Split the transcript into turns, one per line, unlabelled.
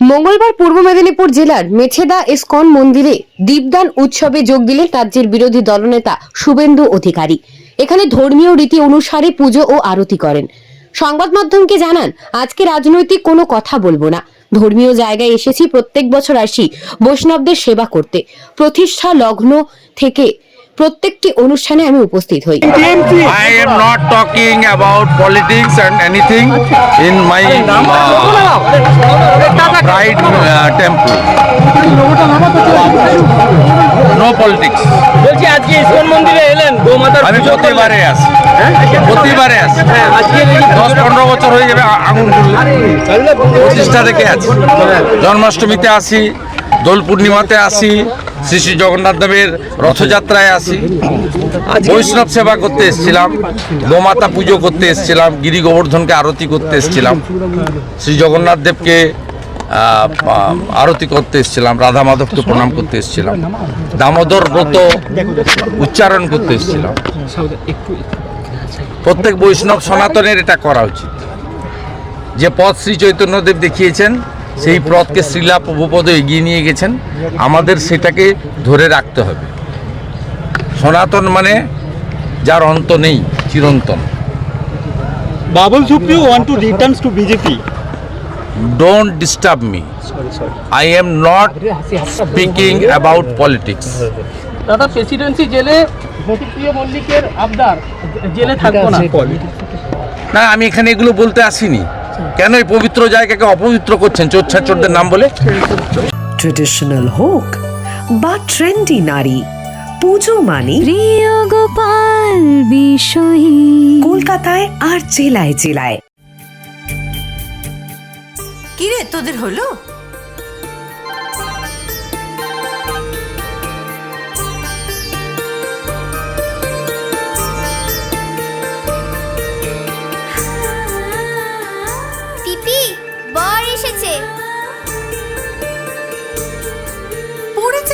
মঙ্গলবার পূর্ব মেদিনীপুর জেলার মেছেদা ইসকন মন্দিরে দীপদান উৎসবে যোগ দিলেন রাজ্যের বিরোধী দলনেতা শুভেন্দু অধিকারী। এখানে ধর্মীয় রীতি অনুসারে পুজো ও আরতি করেন। সংবাদ মাধ্যমকে জানান, আজকে রাজনৈতিক কোনো কথা বলব না। ধর্মীয় জায়গায় এসেছি প্রত্যেক বছর আসি বৈষ্ণবদের সেবা করতে। প্রতিষ্ঠা লগ্ন থেকে প্রত্যেকটি অনুষ্ঠানে আমি উপস্থিত হই।
I am not talking about politics and anything in my uh, pride uh, temple. No politics.
বলছি আজকে ইসকন মন্দিরে এলেন গোমাতার
আমি প্রতিবারে আসি প্রতিবারে আসি
হ্যাঁ, আজকে
দশ পনেরো বছর হয়ে যাবে আ- আগুন প্রতিষ্ঠা থেকে আছি। জন্মাষ্টমীতে আসি দোল পূর্ণিমাতে আসি শ্রী শ্রী জগন্নাথ দেবের রথযাত্রায় আসি। বৈষ্ণব সেবা করতে এসেছিলাম, গোমাতা পুজো করতে এসেছিলাম, গিরি গোবর্ধনকে আরতি করতে এসেছিলাম, শ্রী জগন্নাথ দেবকে আরতি করতে এসেছিলাম, রাধা মাধবকে প্রণাম করতে এসেছিলাম, দামোদর ব্রত উচ্চারণ করতে এসেছিলাম। প্রত্যেক বৈষ্ণব সনাতনের এটা করা উচিত। যে পথ শ্রী চৈতন্যদেব দেখিয়েছেন সেই পথকে শ্রীলা প্রভুপদ এগিয়ে নিয়ে গেছেন। আমাদের সেটাকে ধরে রাখতে হবে। সনাতন মানে যার অন্ত নেই চিরন্তন।
Babul Supriyo want to returns to BJP.
Don't disturb me I am not speaking about politics
দাদা প্রেসিডেন্সি জেলে মল্লিকের আবদার জেলে থাকব না।
না আমি এখানে এগুলো বলতে আসিনি। কেন এই পবিত্র জায়গাকে অপবিত্র করছেন চোর চোরদের নাম বলে?
ট্রেডিশনাল হোক বা ট্রেন্ডি নারী পুজো মানে
প্রিয় গোপাল বিষয়ী।
কলকাতায় আর জেলায় জেলায়।
কিরে তোদের হলো?